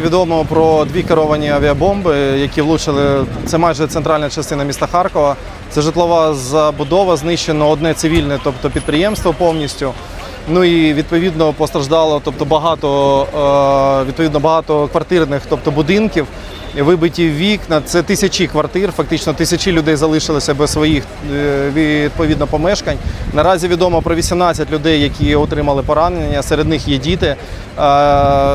відомо про дві керовані авіабомби, які влучили. Це майже центральна частина міста Харкова. Це житлова забудова, знищено одне цивільне, тобто підприємство повністю. Ну і відповідно постраждало, тобто багато е, відповідно багато квартирних, тобто будинків. Вибиті вікна, це тисячі квартир, фактично тисячі людей залишилися без своїх е, відповідно помешкань. Наразі відомо про 18 людей, які отримали поранення. Серед них є діти. Е,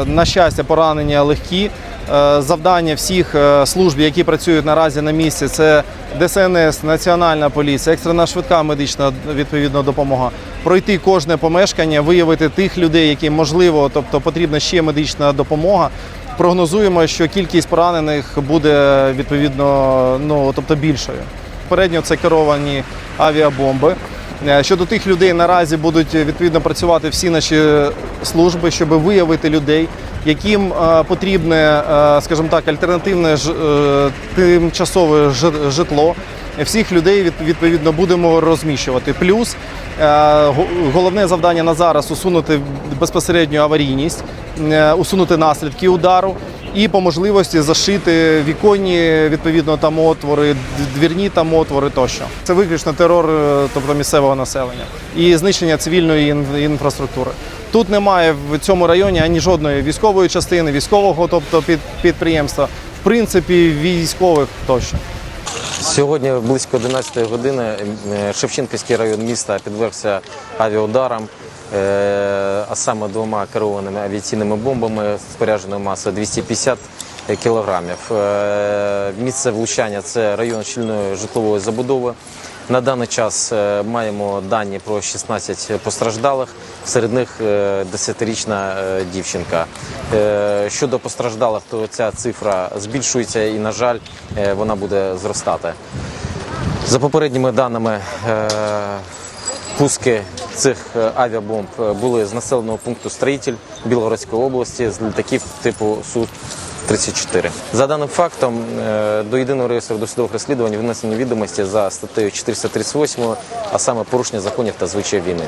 На щастя, поранення легкі. Е, Завдання всіх служб, які працюють наразі на місці, це ДСНС, Національна поліція, екстрена швидка медична відповідно допомога. Пройти кожне помешкання, виявити тих людей, яким можливо, тобто потрібна ще медична допомога. Прогнозуємо, що кількість поранених буде відповідно ну, тобто більшою. Попередньо це керовані авіабомби. Е, Щодо тих людей наразі будуть е, відповідно працювати всі наші служби, щоб виявити людей, яким е, потрібне, скажімо так, альтернативне тимчасове житло. Всіх людей від- відповідно будемо розміщувати. Плюс головне завдання на зараз усунути безпосередню аварійність, усунути наслідки удару і по можливості зашити віконні відповідно там отвори, двірні там отвори тощо. Це виключно терор, е, тобто місцевого населення і знищення цивільної інфраструктури. Тут немає в цьому районі ані жодної військової частини, військового, тобто під, підприємства, в принципі, військових тощо. Сьогодні близько 11 години е, Шевченківський район міста підвергся авіаударам, е, а саме двома керованими авіаційними бомбами спорядженою масою 250 кілограмів. Е, Місце влучання це район щільної житлової забудови. На даний час е, маємо дані про 16 постраждалих, серед них е, 10-річна е, дівчинка. Е, Щодо постраждалих, то ця цифра збільшується і, на жаль, е, вона буде зростати. За попередніми даними, е, пуски цих е, авіабомб е, були з населеного пункту Строїтель Білгородської області з літаків типу Су-34. За даним фактом, е, до єдиного реєстру досудових розслідувань внесені відомості за статтею 438, а саме порушення законів та звичаїв війни.